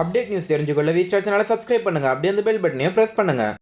Update news தெரிஞ்சுக்கொள்ள V star சேனலை subscribe பண்ணுங்கள் அப்படியே அந்த பெல் பட்டனையும் ப்ரெஸ் பண்ணுங்கள்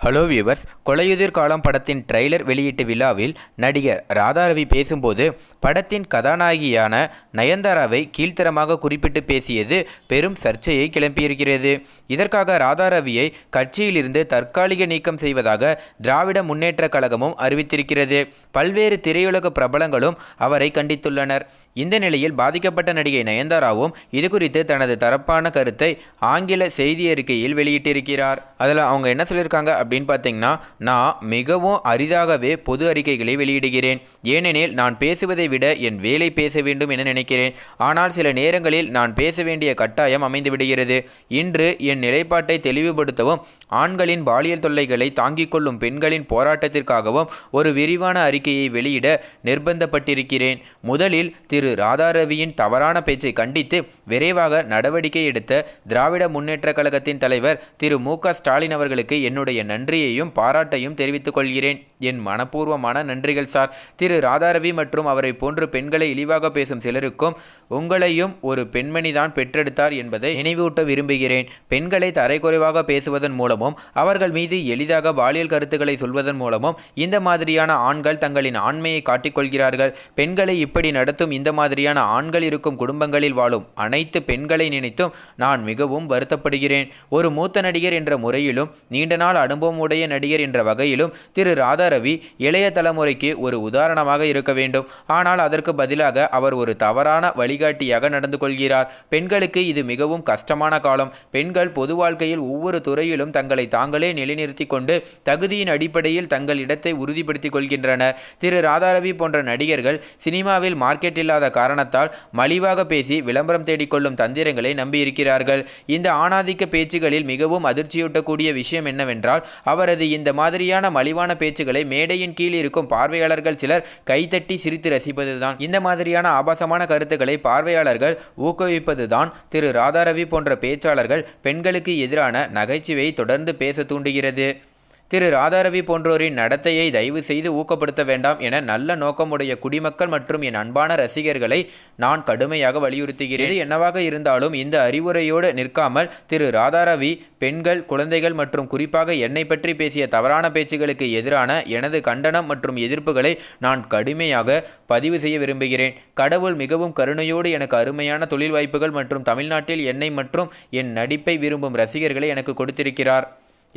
ஹலோ வியூவர்ஸ் கொலையுதிர் காலம் படத்தின் ட்ரெய்லர் வெளியீட்டு விழாவில் நடிகர் ராதாரவி பேசும்போது படத்தின் கதாநாயகியான நயன்தாராவை கீழ்த்தரமாக குறிப்பிட்டு பேசியது பெரும் சர்ச்சையை கிளம்பியிருக்கிறது. இதற்காக ராதாரவியை கட்சியிலிருந்து தற்காலிக நீக்கம் செய்வதாக திராவிட முன்னேற்றக் கழகமும் அறிவித்திருக்கிறது. பல்வேறு திரையுலக பிரபலங்களும் அவரை கண்டித்துள்ளனர். இந்த நிலையில் பாதிக்கப்பட்ட நடிகை நயன்தாராவும் இது குறித்து தனது தரப்பான கருத்தை ஆங்கில செய்தி அறிக்கையில் வெளியிட்டிருக்கிறார். அதில் அவங்க என்ன சொல்லியிருக்காங்க அப்படின்னு பார்த்தீங்கன்னா நான் மிகவும் அரிதாகவே பொது அறிக்கைகளை வெளியிடுகிறேன். ஏனெனில் நான் பேசுவதை விட என் வேலை பேச வேண்டும் என நினைக்கிறேன். ஆனால் சில நேரங்களில் நான் பேச வேண்டிய கட்டாயம் அமைந்துவிடுகிறது. இன்று என் நிலைப்பாட்டை தெளிவுபடுத்தவும் ஆண்களின் பாலியல் தொல்லைகளை தாங்கிக் கொள்ளும் பெண்களின் போராட்டத்திற்காகவும் ஒரு விரிவான அறிக்கையை வெளியிட நிர்பந்தப்பட்டிருக்கிறேன். முதலில் திரு ராதாரவியின் தவறான பேச்சை கண்டித்து விரைவாக நடவடிக்கை எடுத்த திராவிட முன்னேற்றக் கழகத்தின் தலைவர் திரு மு க ஸ்டாலின் அவர்களுக்கு என்னுடைய நன்றியையும் பாராட்டையும் தெரிவித்துக் கொள்கிறேன். என் மனப்பூர்வமான நன்றிகள் சார். திரு ராதாரவி மற்றும் அவரை போன்று பெண்களை இழிவாக பேசும் சிலருக்கும் உங்களையும் ஒரு பெண்மணிதான் பெற்றெடுத்தார் என்பதை நினைவூட்ட விரும்புகிறேன். பெண்களை தரைக்குறைவாக பேசுவதன் மூலமும் அவர்கள் மீது எளிதாக பாலியல் கருத்துக்களை சொல்வதன் மூலமும் இந்த மாதிரியான ஆண்கள் தங்களின் ஆண்மையை காட்டிக்கொள்கிறார்கள். பெண்களை இப்படி நடத்தும் இந்த மாதிரியான ஆண்கள் இருக்கும் குடும்பங்களில் வாழும் அனைத்து பெண்களை நினைத்தும் நான் மிகவும் வருத்தப்படுகிறேன். ஒரு மூத்த நடிகர் என்ற முறையிலும் நீண்ட நாள் அனுபவம் உடைய நடிகர் என்ற வகையிலும் திரு ராதாரவி இளைய தலைமுறைக்கு ஒரு உதாரணமாக இருக்க வேண்டும். ஆனால் அதற்கு பதிலாக அவர் ஒரு தவறான வழிகாட்டியாக நடந்து கொள்கிறார். பெண்களுக்கு இது மிகவும் கஷ்டமான காலம். பெண்கள் பொது வாழ்க்கையில் ஒவ்வொரு துறையிலும் தங்களை தாங்களே நிலைநிறுத்தி கொண்டு தகுதியின் அடிப்படையில் தங்கள் இடத்தை உறுதிப்படுத்திக் கொள்கின்றனர். திரு. ராதாரவி போன்ற நடிகர்கள் சினிமாவில் மார்க்கெட் இல்லாத காரணத்தால் மலிவாக பேசி விளம்பரம் தேடிக்கொள்ளும் தந்திரங்களை நம்பியிருக்கிறார்கள். இந்த ஆணாதிக்க பேச்சுகளில் மிகவும் அதிர்ச்சியூட்டக்கூடிய விஷயம் என்னவென்றால் அவரது இந்த மாதிரியான மலிவான பேச்சுகளை மேடையின் கீழ் இருக்கும் பார்வையாளர்கள் சிலர் கைதட்டி சிரித்து ரசிப்பதுதான். இந்த மாதிரியான ஆபாசமான கருத்துக்களை பார்வையாளர்கள் ஊக்குவிப்பதுதான். திரு. ராதாரவி போன்ற பேச்சாளர்கள் பெண்களுக்கு எதிரான நகைச்சுவையை தொடர்ந்து பேச தூண்டுகிறது. திரு ராதாரவி போன்றோரின் நடத்தையை தயவு செய்து ஊக்கப்படுத்த வேண்டாம் என நல்ல நோக்கமுடைய குடிமக்கள் மற்றும் என் அன்பான ரசிகர்களை நான் கடுமையாக வலியுறுத்துகிறேன். என்னவாக இருந்தாலும் இந்த அறிவுரையோடு நிற்காமல் திரு ராதாரவி பெண்கள் குழந்தைகள் மற்றும் குறிப்பாக என்னை பற்றி பேசிய தவறான பேச்சுகளுக்கு எதிரான எனது கண்டனம் மற்றும் எதிர்ப்புகளை நான் கடுமையாக பதிவு செய்ய விரும்புகிறேன். கடவுள் மிகவும் கருணையோடு எனக்கு அருமையான தொழில் வாய்ப்புகள் மற்றும் தமிழ்நாட்டில் என்னை மற்றும் என் நடிப்பை விரும்பும் ரசிகர்களை எனக்கு கொடுத்திருக்கிறார்.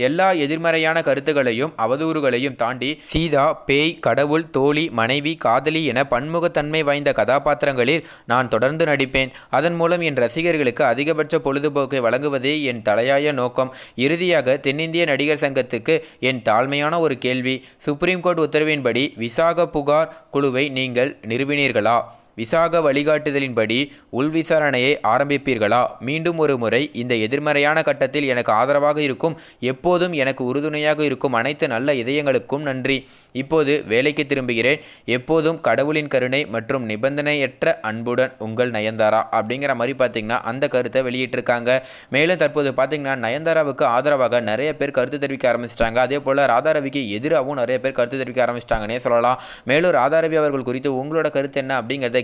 எல்லா எதிர்மறையான கருத்துகளையும் அவதூறுகளையும் தாண்டி சீதா பேய் கடவுள் தோழி மனைவி காதலி என பன்முகத்தன்மை வாய்ந்த கதாபாத்திரங்களில் நான் தொடர்ந்து நடிப்பேன். அதன் மூலம் என் ரசிகர்களுக்கு அதிகபட்ச பொழுதுபோக்கை வழங்குவதே என் தலையாய நோக்கம். இறுதியாக தென்னிந்திய நடிகர் சங்கத்துக்கு என் தாழ்மையான ஒரு கேள்வி. சுப்ரீம் கோர்ட் உத்தரவின்படி விசாக புகார் குழுவை நீங்கள் நிறுவினீர்களா? விசாக வழிகாட்டுதலின்படி உள்விசாரணையை ஆரம்பிப்பீர்களா? மீண்டும் ஒரு முறை இந்த எதிர்மறையான கட்டத்தில் எனக்கு ஆதரவாக இருக்கும் எப்போதும் எனக்கு உறுதுணையாக இருக்கும் அனைத்து நல்ல இதயங்களுக்கும் நன்றி. இப்போது வேலைக்கு திரும்புகிறேன். எப்போதும் கடவுளின் கருணை மற்றும் நிபந்தனையற்ற அன்புடன் உங்கள் நயன்தாரா? அப்படிங்கிற மாதிரி பார்த்தீங்கன்னா அந்த கருத்தை வெளியிட்டிருக்காங்க. மேலும் தற்போது பார்த்தீங்கன்னா நயன்தாராவுக்கு ஆதரவாக நிறைய பேர் கருத்து தெரிவிக்க ஆரம்பிச்சிட்டாங்க. அதே போல் ராதாரவிக்கு எதிராகவும் நிறைய பேர் கருத்து தெரிவிக்க ஆரம்பிச்சிட்டாங்கன்னே சொல்லலாம். மேலும் ராதாரவி அவர்கள் குறித்து உங்களோட கருத்து என்ன அப்படிங்கிறத